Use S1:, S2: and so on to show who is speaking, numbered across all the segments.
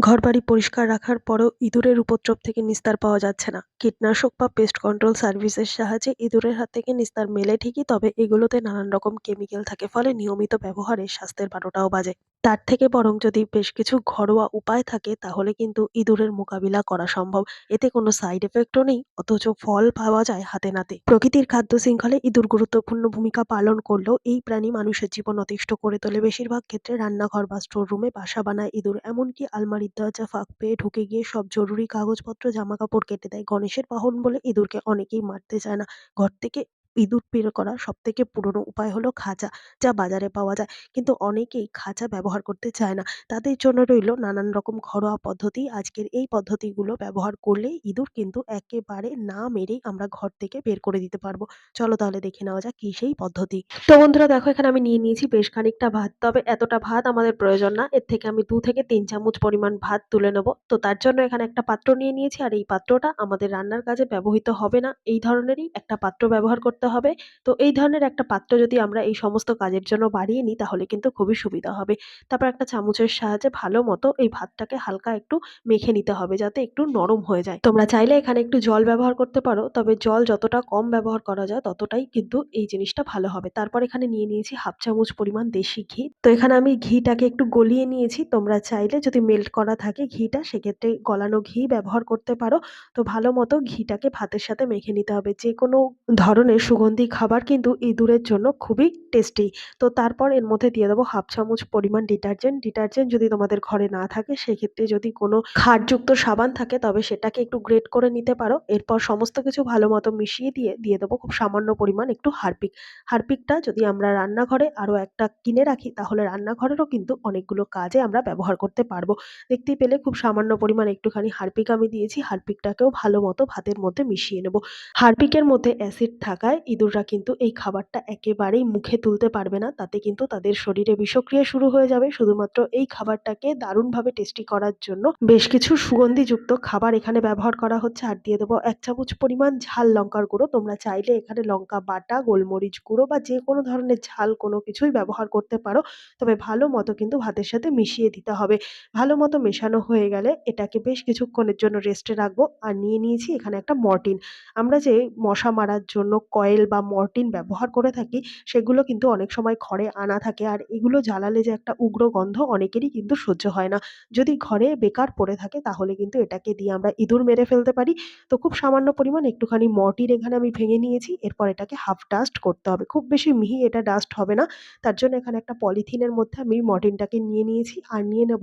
S1: ঘরবাড়ি পরিষ্কার রাখার পরেও ইঁদুরের উপদ্রব থেকে নিস্তার পাওয়া যাচ্ছে না। কীটনাশক বা পেস্ট কন্ট্রোল সার্ভিসের সাহায্যে ইঁদুরের হাত থেকে নিস্তার মেলে ঠিকই, তবে এগুলোতে নানান রকম কেমিক্যাল থাকে, ফলে নিয়মিত ব্যবহারে স্বাস্থ্যের বারোটাও বাজে। তার থেকে বরং যদি বেশ কিছু ঘরোয়া উপায় থাকে, তাহলে কিন্তু ইঁদুরের মোকাবিলা করা সম্ভব। এতে কোনো সাইড এফেক্টও নেই, অথচ ফল পাওয়া যায় হাতে নাতে। প্রকৃতির খাদ্য শৃঙ্খলে ইঁদুর গুরুত্বপূর্ণ ভূমিকা পালন করলেও এই প্রাণী মানুষের জীবন অতিষ্ঠ করে তোলে। বেশিরভাগ ক্ষেত্রে রান্নাঘর বা স্টোর রুমে বাসা বানায় ইঁদুর, এমনকি আলমারির দরজা, ফাঁক পেয়ে ঢুকে গিয়ে সব জরুরি কাগজপত্র, জামাকাপড় কেটে দেয়। গণেশের বাহন বলে ইঁদুরকে অনেকেই মারতে চায় না। ঘর থেকে ইঁদুর বের করার সব থেকে পুরনো উপায় হলো খাঁচা, যা বাজারে পাওয়া যায়। কিন্তু অনেকেই খাঁচা ব্যবহার করতে চায় না। তাদের জন্য রইল নানান রকম ঘরোয়া পদ্ধতি। আজকের এই পদ্ধতিগুলো ব্যবহার করলে ইঁদুর কিন্তু একেবারে না মেরেই আমরা ঘর থেকে বের করে দিতে পারব। চলো তাহলে দেখে নেওয়া যাক কি সেই পদ্ধতি। তো বন্ধুরা দেখো, এখানে আমি নিয়ে নিয়েছি বেশ খানিকটা ভাত। তবে এতটা ভাত আমাদের প্রয়োজন না। এর থেকে আমি দু থেকে তিন চামচ পরিমাণ ভাত তুলে নেব। তো তার জন্য এখানে একটা পাত্র নিয়ে নিয়েছি। আর এই পাত্রটা আমাদের রান্নার কাজে ব্যবহৃত হবে না। এই ধরনেরই একটা পাত্র ব্যবহার করতে হবে। তো এই ধরনের একটা পাত্র যদি আমরা এই সমস্ত কাজের জন্য বাড়িয়ে নিই, তাহলে কিন্তু খুবই সুবিধা হবে। তারপর একটা চামচের সাহায্যে ভালো মতো এই ভাতটাকে হালকা একটু মেখে নিতে হবে যাতে একটু নরম হয়ে যায়। তোমরা চাইলে এখানে একটু জল ব্যবহার করতে পারো, তবে জল যতটা কম ব্যবহার করা যায়, ততটাই কিন্তু এই জিনিসটা ভালো হবে। তারপর এখানে নিয়ে নিয়েছি হাফ চামচ পরিমাণ দেশি ঘি। তো এখানে আমি ঘিটাকে একটু গলিয়ে নিয়েছি। তোমরা চাইলে যদি মেল্ট করা থাকে ঘিটা, সেক্ষেত্রে গলানো ঘি ব্যবহার করতে পারো। তো ভালো মতো ঘিটাকে ভাতের সাথে মেখে নিতে হবে। যে কোনো ধরনের সুগন্ধি খাবার কিন্তু ইঁদুরের জন্য খুবই টেস্টি তো তারপর এর মধ্যে দিয়ে দেবো হাফ চামচ পরিমাণ ডিটারজেন্ট ডিটারজেন্ট যদি তোমাদের ঘরে না থাকে, সেক্ষেত্রে যদি কোনো ক্ষারযুক্ত সাবান থাকে, তবে সেটাকে একটু গ্রেট করে নিতে পারো। এরপর সমস্ত কিছু ভালো মতো মিশিয়ে দিয়ে দিয়ে দেবো খুব সামান্য পরিমাণ একটু হারপিক। হারপিকটা যদি আমরা রান্নাঘরে আরও একটা কিনে রাখি, তাহলে রান্নাঘরেরও কিন্তু অনেকগুলো কাজে আমরা ব্যবহার করতে পারব। দেখতেই পেলে খুব সামান্য পরিমাণ একটুখানি হারপিক আমি দিয়েছি। হারপিকটাকেও ভালো মতো ভাতের মধ্যে মিশিয়ে নেব। হারপিকের মধ্যে অ্যাসিড থাকায় ইঁদুররা কিন্তু এই খাবারটা একেবারেই মুখে তুলতে পারবে না। তাতে কিন্তু তাদের শরীরে বিষক্রিয়া শুরু হয়ে যাবে। শুধুমাত্র এই খাবারটাকে দারুণভাবে টেস্টি করার জন্য বেশ কিছু সুগন্ধিযুক্ত খাবার এখানে ব্যবহার করা হচ্ছে। আর দিয়ে দেবো এক চামচ পরিমাণ ঝাল লঙ্কার গুঁড়ো। তোমরা চাইলে এখানে লঙ্কা বাটা, গোলমরিচ গুঁড়ো বা যে কোনো ধরনের ঝাল কোনো কিছুই ব্যবহার করতে পারো। তবে ভালো মতো কিন্তু ভাতের সাথে মিশিয়ে দিতে হবে। ভালো মতো মেশানো হয়ে গেলে এটাকে বেশ কিছুক্ষণের জন্য রেস্টে রাখব। আর নিয়ে নিয়েছি এখানে একটা মর্টিন আমরা যে মশা মারার জন্য কয়েল বা মর্টিন ব্যবহার করে থাকি, সেগুলো কিন্তু অনেক সময় ঘরে আনা থাকে। আর এগুলো জ্বালালে যে একটা উগ্র গন্ধ অনেকেরই কিন্তু সহ্য হয় না। যদি ঘরে বেকার পড়ে থাকে, তাহলে কিন্তু এটাকে দিয়ে আমরা ইঁদুর মেরে ফেলতে পারি। তো খুব সামান্য পরিমাণ একটুখানি মর্টিন এখানে আমি ভেঙে নিয়েছি। এরপর এটাকে হাফ ডাস্ট করতে হবে। খুব বেশি মিহি এটা ডাস্ট হবে না। তার জন্য এখানে একটা পলিথিনের মধ্যে আমি মর্টিনটাকে নিয়ে নিয়েছি আর নিয়ে নেব।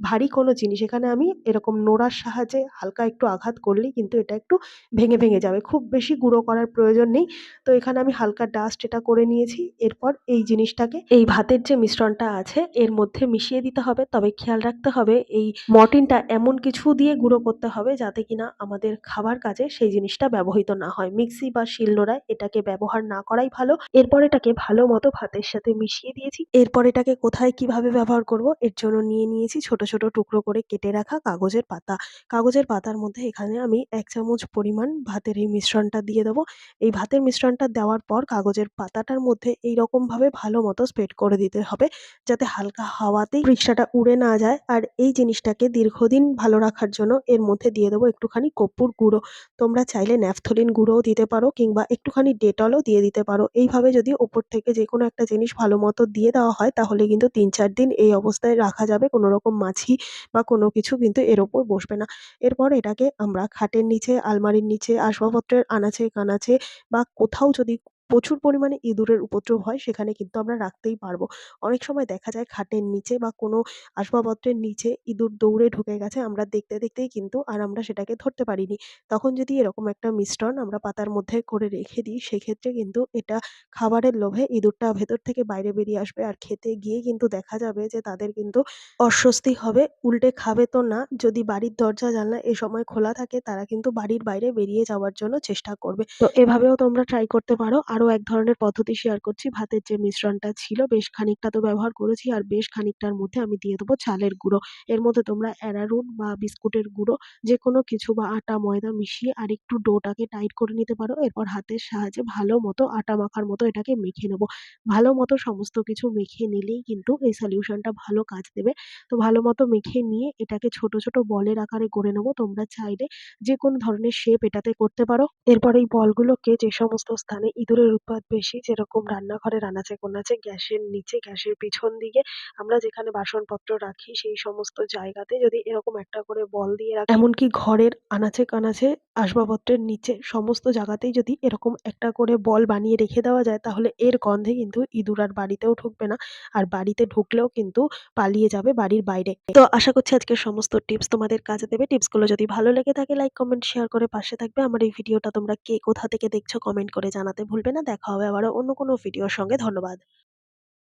S1: ভারী কোনো জিনিস। এখানে আমি এরকম নোড়ার সাহায্যে হালকা একটু আঘাত করলেই কিন্তু এটা একটু ভেঙে ভেঙে যাবে। খুব বেশি গুঁড়ো করার প্রয়োজন নেই। তো এখানে আমি হালকা ডাস্ট এটা করে নিয়েছি। এরপর এই জিনিসটাকে, এই ভাতের যে মিশ্রণটা আছে, এর মধ্যে মিশিয়ে দিতে হবে। তবে খেয়াল রাখতে হবে, এই মর্টিনটা এমন কিছু দিয়ে গুঁড়ো করতে হবে যাতে কিনা আমাদের খাবার কাজে সেই জিনিসটা ব্যবহৃত না হয়। মিক্সি বা শিলনোড়ায় এটাকে ব্যবহার না করাই ভালো। এরপর এটাকে ভালো মতো ভাতের সাথে মিশিয়ে দিয়েছি। এরপর এটাকে কোথায় কীভাবে ব্যবহার করব, এর জন্য নিয়ে নিয়েছি ছোট ছোট টুকরো করে কেটে রাখা কাগজের পাতা। কাগজের পাতার মধ্যে এখানে আমি এক চামচ পরিমাণ ভাতের এই মিশ্রণটা দিয়ে দেবো। এই ভাতের মিশ্রণটা দেওয়ার পর কাগজের পাতাটার মধ্যে এই রকমভাবে ভালো মতো স্প্রেড করে দিতে হবে, যাতে হালকা হাওয়াতেই রিক্সাটা উড়ে না যায়। আর এই জিনিসটাকে দীর্ঘদিন ভালো রাখার জন্য এর মধ্যে দিয়ে দেবো একটুখানি কর্পূর গুঁড়ো। তোমরা চাইলে ন্যাফথলিন গুঁড়োও দিতে পারো কিংবা একটুখানি ডেটলও দিয়ে দিতে পারো। এইভাবে যদি ওপর থেকে যে কোনো একটা জিনিস ভালো মতো দিয়ে দেওয়া হয়, তাহলে কিন্তু তিন চার দিন এই অবস্থায় রাখা যাবে। কোনো রকম মাছি বা কোনো কিছু কিন্তু এর ওপর বসবে না। এরপর এটাকে আমরা খাটের নিচে, আলমারির নিচে, আসবাবপত্রের আনাচে কানাচে বা কোথাও যদি প্রচুর পরিমাণে ইঁদুরের উপদ্রব হয়, সেখানে কিন্তু আমরা রাখতেই পারব। অনেক সময় দেখা যায় খাটের নিচে বা কোনো আসবাবপত্রের নিচে ইঁদুর দৌড়ে ঢুকে গেছে, আমরা দেখতে দেখতেই কিন্তু আর আমরা সেটাকে ধরতে পারিনি। তখন যদি এরকম একটা মিশ্রণ আমরা পাতার মধ্যে করে রেখে দিই, সেক্ষেত্রে কিন্তু এটা খাবারের লোভে ইঁদুরটা ভেতর থেকে বাইরে বেরিয়ে আসবে। আর খেতে গিয়ে কিন্তু দেখা যাবে যে তাদের কিন্তু অস্বস্তি হবে, উল্টে খাবে তো না। যদি বাড়ির দরজা, জানলা এ সময় খোলা থাকে, তারা কিন্তু বাড়ির বাইরে বেরিয়ে যাওয়ার জন্য চেষ্টা করবে। তো এভাবেও তোমরা ট্রাই করতে পারো। আর আরও এক ধরনের পদ্ধতি শেয়ার করছি। ভাতের যে মিশ্রণটা ছিল বেশ খানিকটা তো ব্যবহার করেছি আর বেশ খানিকটার মধ্যে আমি দিয়ে দেবো চালের গুঁড়ো। এর মধ্যে তোমরা অ্যারারুট বা বিস্কুটের গুঁড়ো যেকোনো কিছু বা আটা ময়দা মিশিয়ে আর একটু ডোটাকে টাইট করে নিতে পারো। এরপর হাতের সাহায্যে ভালো মতো আটা মাখার মতো এটাকে মেখে নেব। ভালো মতো সমস্ত কিছু মেখে নিলেই কিন্তু এই সলিউশনটা ভালো কাজ দেবে। তো ভালো মতো মেখে নিয়ে এটাকে ছোট, ছোট বলের আকারে গড়ে নেব। তোমরা চাইলে যেকোনো ধরনের শেপ এটাতে করতে পারো। এরপর এই বলগুলোকে যে সমস্ত স্থানে ইঁদুরের উৎপাত বেশি যেরকম রান্নাঘরের আনাচে-কোনাচে, গ্যাসের নিচে, গ্যাসের পিছন দিকে, আমরা যেখানে বাসনপত্র রাখি সেই সমস্ত জায়গাতে যদি এরকম একটা করে বল দিয়ে রাখি এমনকি ঘরের আনাচে-কানাচে, আসবাবপত্রের নিচে সমস্ত জায়গাতেই যদি এরকম একটা করে বল বানিয়ে রেখে দেওয়া যায় তাহলে এর গন্ধে কিন্তু ইঁদুর আর বাড়িতেও ঢুকবে না। আর বাড়িতে ঢুকলেও কিন্তু পালিয়ে যাবে বাড়ির বাইরে। তো আশা করছি আজকের সমস্ত টিপস তোমাদের কাজে দেবে। টিপসগুলো যদি ভালো লেগে থাকে লাইক, কমেন্ট, শেয়ার করে পাশে থাকবে। আমার এই ভিডিওটা তোমরা কে কোথা থেকে দেখছ কমেন্ট করে জানাতে ভুলবে না। দেখা হবে আবারও অন্য কোনো ভিডিওর সঙ্গে। ধন্যবাদ।